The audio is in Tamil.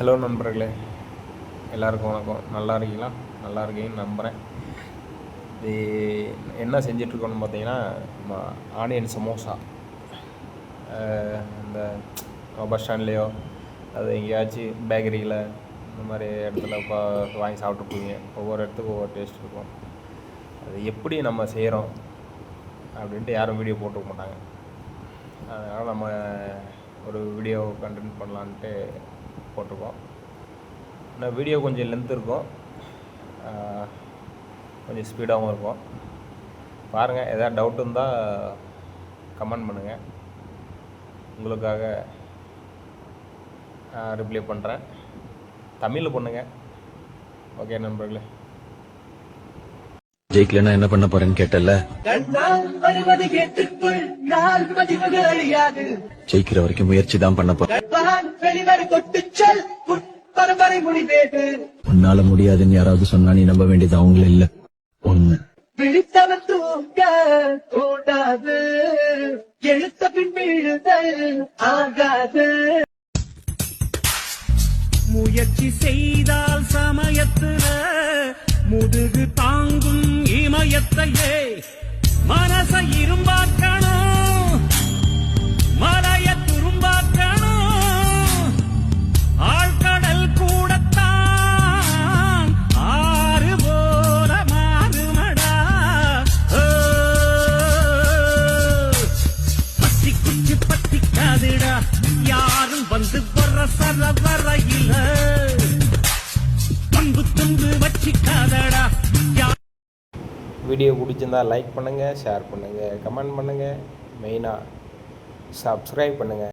ஹலோ நண்பர்களே எல்லாருக்கும் வணக்கம். நல்லா இருக்கீங்களா? நல்லா இருக்கீங்கன்னு நம்புகிறேன் இது என்ன செஞ்சிட்ருக்கோன்னு பார்த்தீங்கன்னா நம்ம ஆனியன் சமோசா. இந்த பஸ் ஸ்டாண்ட்லேயோ அது எங்கேயாச்சும் பேக்கரியில் இந்த மாதிரி இடத்துல இப்போ வாங்கி சாப்பிட்ருப்பீங்க. ஒவ்வொரு இடத்துக்கும் ஒவ்வொரு டேஸ்ட் இருக்கும். அது எப்படி நம்ம செய்கிறோம் அப்படின்ட்டு யாரும் வீடியோ போட்டுக்க மாட்டாங்க. அதனால் நம்ம ஒரு வீடியோ கண்டென்ட் பண்ணலான்ட்டு போட்டிருக்கோம். இந்த வீடியோ கொஞ்சம் லென்த் இருக்கும். கொஞ்சம் ஸ்பீடாகவும் இருக்கும். பாருங்கள் எதாவது டவுட் இருந்தால் கமெண்ட் பண்ணுங்கள் உங்களுக்காக ரிப்ளை பண்ணுறேன் தமிழில் பண்ணுங்கள் ஓகே நண்பர்களே. ஜெயிக்கலன்னா என்ன பண்ண போறேன்னு கேட்டல ஜெயிக்கிற வரைக்கும் முயற்சி தான் பண்ண போறேன். உன்னால முடியாதுன்னு யாராவது சொன்னா நீ நம்ப வேண்டியது அவங்கள இல்ல. ஒண்ணு. விழித்தவன் தூங்க கூடாது எழுத்த பின் விழுதல் ஆகாது முயற்சி செய்தால் இதயத்தையே மனச இரும்பாக்கணும். மலைய துரும்பாக்கணும். ஆழ்கடல் கூடத்தான் ஆறு போல மாறுமடா. ஓ. பத்தி குச்சி பத்தி யாரும் வந்து வர சர வரையில பண்பு துண்டு வச்சிக்காதடா. வீடியோ பிடிச்சிருந்தா லைக் பண்ணுங்கள் ஷேர் பண்ணுங்கள் கமெண்ட் பண்ணுங்கள் மெயினாக சப்ஸ்கிரைப் பண்ணுங்கள்